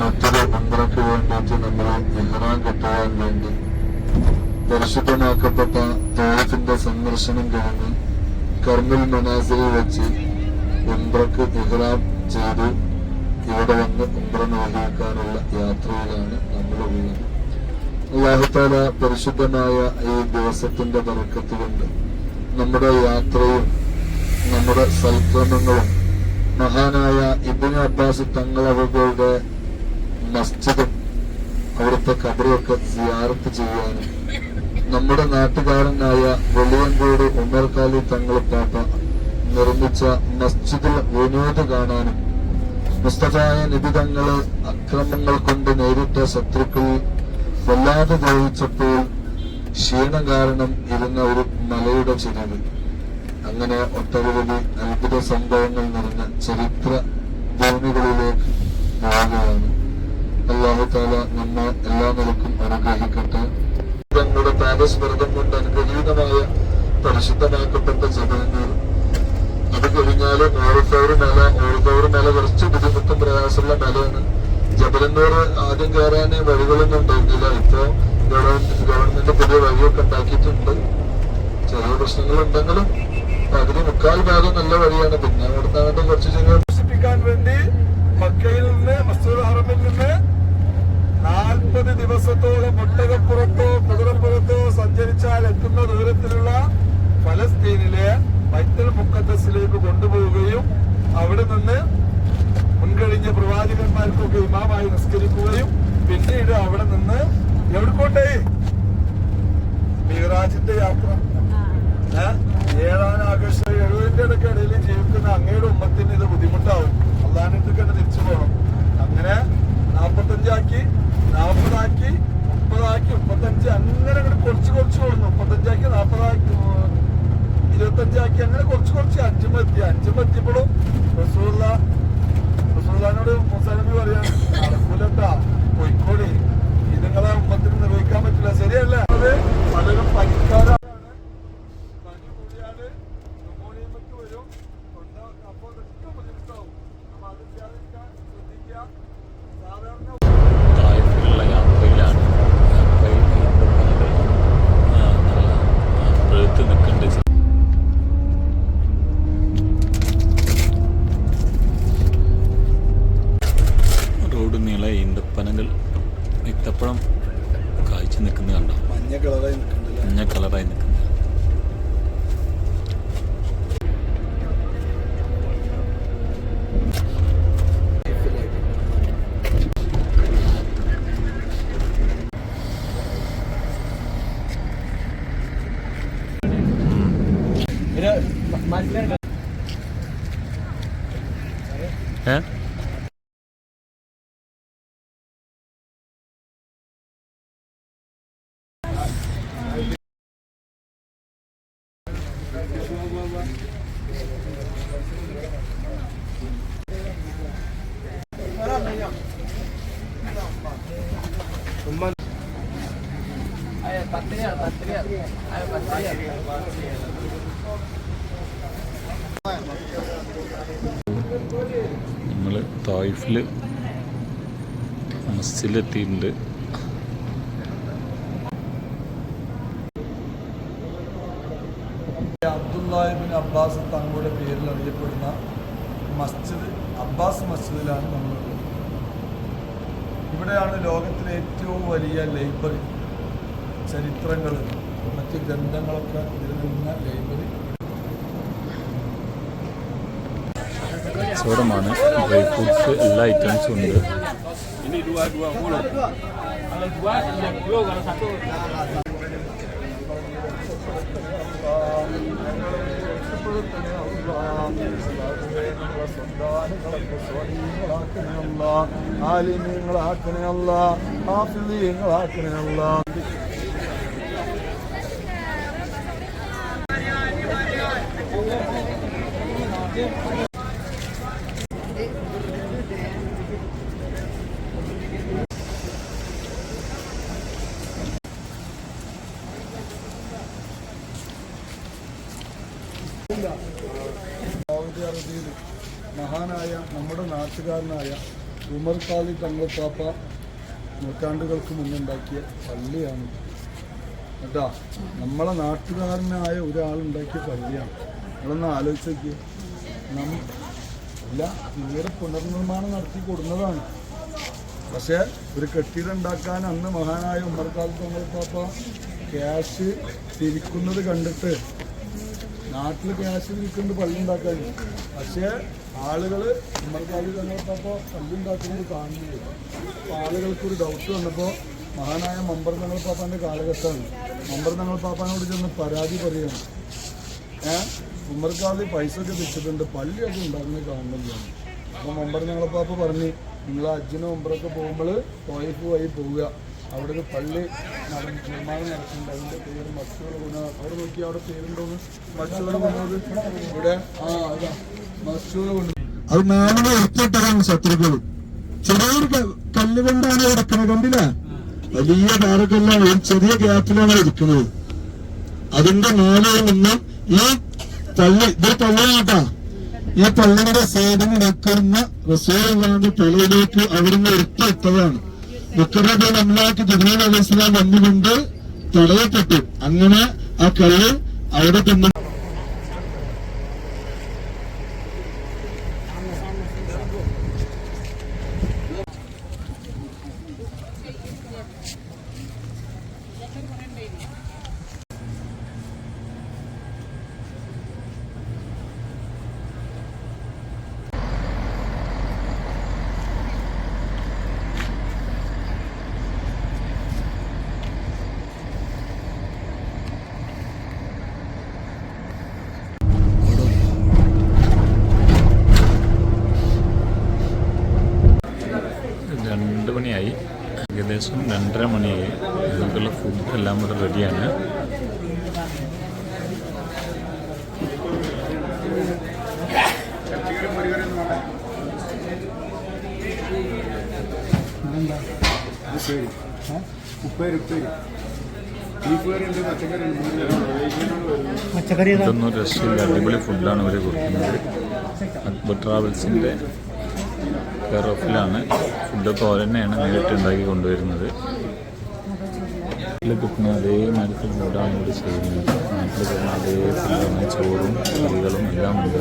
മറ്റൊരു ഉംറയ്ക്ക് വേണ്ടിയിട്ട് നമ്മൾ ഇഹ്റാൻ കെട്ടുവാൻ വേണ്ടി പരിശുദ്ധമാക്കപ്പെട്ട തോഫിന്റെ സന്ദർശനം കഴിഞ്ഞ് കർമ്മിൽ മനാസിൽ വെച്ച് ഉംബ്രക്ക് ഇഹ്റാം ചെയ്ത്. ഇവിടെ വന്ന് ഉംബ്ര നിർവഹിക്കാനുള്ള യാത്രയിലാണ് നമ്മൾ ഉള്ളത് അള്ളാഹുത്താല പരിശുദ്ധമായ ഈ ദിവസത്തിന്റെ ബറക്കത്ത് കൊണ്ട് നമ്മുടെ യാത്രയും നമ്മുടെ സൽക്രമങ്ങളും മഹാനായ ഇബിൻ അബ്ബാസ് തങ്ങളവരുടെ മസ്ജിദും അവിടുത്തെ കബറിയൊക്കെ സിയാറത്ത് ചെയ്യാനും നമ്മുടെ നാട്ടുകാരനായ വെളിയങ്കോട് തങ്ങളെ തങ്ങളിപ്പാപ്പ നിർമ്മിച്ച മസ്ജിദിൽ വിനോദ് കാണാനും മുസ്തഫായ നിബിതങ്ങൾ അക്രമങ്ങൾ കൊണ്ട് നേരിട്ട ശത്രുക്കൾ വല്ലാതെ ദ്രോഹിച്ചപ്പോൾ ക്ഷീണം കാരണം ഇരുന്ന ഒരു മലയുടെ ചെരിവ് അങ്ങനെ ഒട്ടനവധി അത്ഭുത സംഭവങ്ങൾ നിറഞ്ഞ ചരിത്ര എല്ലാ നിലക്കും അനുഗ്രഹിക്കട്ടെ. തങ്ങളുടെ പാദസ്മൃതം കൊണ്ട് അനുഗ്രഹീതമായ പരിശുദ്ധമാക്കപ്പെട്ട ജനങ്ങൾ അത് കഴിഞ്ഞാൽ ഓരത്തോറ് മല ഓരത്തോറ് മല കുറച്ച് ബുദ്ധിമുട്ടും പ്രയാസമുള്ള മലയാണ് ആദ്യം കയറാൻ വഴികളൊന്നും ഉണ്ടായിരുന്നില്ല. ഇപ്പോ ഗവൺമെന്റ് ഗവൺമെന്റ് പുതിയ വഴിയൊക്കെ ഉണ്ടാക്കിയിട്ടുണ്ട്. ചെറിയ പകുതി മുക്കാൽ ഭാഗം നല്ല വഴിയാണ്. പിന്നെ അവിടുന്ന് കുറച്ച് ചെറിയ അവിടെ നിന്ന് മുൻകഴിഞ്ഞ പ്രവാചകന്മാർക്കൊക്കെ ഇമാമായി നിസ്കരിക്കുകയും പിന്നീട് അവിടെ നിന്ന് എവിടെക്കോട്ടെ? മീറാജിന്റെ യാത്ര? ഏഴാം ആഗസ്റ്റ് എഴുപതിന്റെ ഇടയ്ക്ക് ഇടയിൽ ജീവിക്കുന്ന അങ്ങയുടെ ഉമ്മത്തിന് eh Ayo, patria, patria. Ayo, patria. നമ്മൾ തായ്ഫിൽ മസ്ജിദിലെത്തിയിട്ടുണ്ട് അബ്ദുല്ലാഹിബിൻ അബ്ബാസ് തങ്ങളുടെ പേരിൽ അറിയപ്പെടുന്ന മസ്ജിദ് അബ്ബാസ് മസ്ജിദിലാണ് നമ്മളുള്ളത്. ഇവിടെയാണ് ലോകത്തിലെ ഏറ്റവും വലിയ ലൈബ്രറി ചരിത്രങ്ങൾ മറ്റ് ഗ്രന്ഥങ്ങളൊക്കെ നിലനിന്ന ലൈബ്രറി. കച്ചവടമാണ് ഡ്രൈ ഫ്രൂട്ട്സ് എല്ലാ ഐറ്റംസും ഉണ്ട്. ആലിമീങ്ങളാക്കണേ അല്ല സൗദി അറേബ്യയിൽ മഹാനായ നമ്മുടെ നാട്ടുകാരനായ ഉമർ ഖാലി തങ്ങൾപ്പാപ്പ നൂറ്റാണ്ടുകൾക്ക് മുന്നുണ്ടാക്കിയ പള്ളിയാണ്. കേട്ടാ നമ്മളെ നാട്ടുകാരനായ ഒരാളുണ്ടാക്കിയ പള്ളിയാണ്. നിങ്ങളൊന്ന് ആലോചിച്ച് നമ്മ ഇല്ല പിന്നീട് പുനർനിർമ്മാണം നടത്തി കൊടുക്കുന്നതാണ് പക്ഷേ ഒരു കെട്ടിടം ഉണ്ടാക്കാൻ അന്ന് മഹാനായ ഉമ്മർക്കാലത്ത് നമ്മൾ പാപ്പ ക്യാഷ് തിരിക്കുന്നത് കണ്ടിട്ട് നാട്ടിൽ ക്യാഷ് നിൽക്കുന്നുണ്ട് പള്ളി ഉണ്ടാക്കാൻ പക്ഷേ ആളുകൾ ഉമ്മർക്കാലത്ത് തങ്ങൾ പാപ്പ പള്ളി ഉണ്ടാക്കുന്നത് കാണുന്നില്ല. അപ്പോൾ ആളുകൾക്കൊരു ഡൗട്ട് വന്നപ്പോൾ മഹാനായ മമ്പർ തങ്ങൾ പാപ്പാന്റെ കാലഘട്ടമാണ്. മമ്പർ തങ്ങൾ പാപ്പാനോട് ചെന്ന് പരാതി പറയുകയാണ് ഏ? ഉമ്മർക്കാലി പൈസ ഒക്കെ വെച്ചിട്ടുണ്ട് പള്ളിയൊക്കെ ഉണ്ടാക്കുന്നത് കാണുന്നില്ല. അപ്പോൾ മമ്പർ ഞങ്ങളെ പാപ്പ പറഞ്ഞു നിങ്ങൾ അജ്ജനും ഉമ്പറൊക്കെ പോകുമ്പോൾ പോയി വഴി പോവുക. അവിടെ പള്ളി നിർമ്മാണം നടക്കുന്നുണ്ട്. അതിന്റെ പേര് മസ്റ്റുകൾ ഗുണ അവിടെ നോക്കി അവിടെ പേരുണ്ടോന്ന്? മസ്റ്റുകൾ കൊണ്ടത് ഇവിടെ ആ അതാ. മസ്റ്റുകൾ കൊണ്ട് അത് മേലെ എടുത്തിട്ടതാണ് ശത്രുക്കൾ ചെറിയൊരു കല്ല് കൊണ്ടാണ് കിടക്കുന്നത് കണ്ടില്ല? വലിയ പാറക്കല്ലാണ് ഒരു ചെറിയ ഗ്യാപ്പിലാണ് ഇരിക്കുന്നത് അതിന്റെ മേലെ നിന്ന് ഈ പള്ളി ഇത് പള്ളിയാട്ടാ ഈ പള്ളിയുടെ സേവനം നിൽക്കുന്ന റസൂലിന്റെ പള്ളിയിലേക്ക് അവിടുന്ന് എടുത്തിട്ടതാണ് മുക്കറബ് നമ്മളാക്കി ജബ്രീൽ അലൈഹി വന്നുകൊണ്ട് തടയപ്പെട്ടു. അങ്ങനെ ആ കല്ല് അവിടെ തന്നെ രണ്ട് മണിയായി ഏകദേശം രണ്ടര മണിയായി നമുക്കുള്ള ഫുഡ് എല്ലാം കൂടെ റെഡിയാണ് ഇതൊന്നും രസമില്ല അടിപൊളി ഫുഡാണ് ഇവർ കൊടുക്കുന്നത്. അക്ബർ ട്രാവൽസിന്റെ കെയർ ഓഫിലാണ്. ഫുഡൊക്കെ ഓർ തന്നെയാണ് നേരിട്ട് ഉണ്ടാക്കി കൊണ്ടുവരുന്നത്. നാട്ടിൽ കിട്ടുന്ന അതേ മരത്തിൽ ഫുഡാണ് ഇവിടെ ചെയ്യുന്നത്. നാട്ടിൽ കിട്ടുന്ന അതേ ഫുഡാണ് ചോറും കറികളും എല്ലാം ഉണ്ട്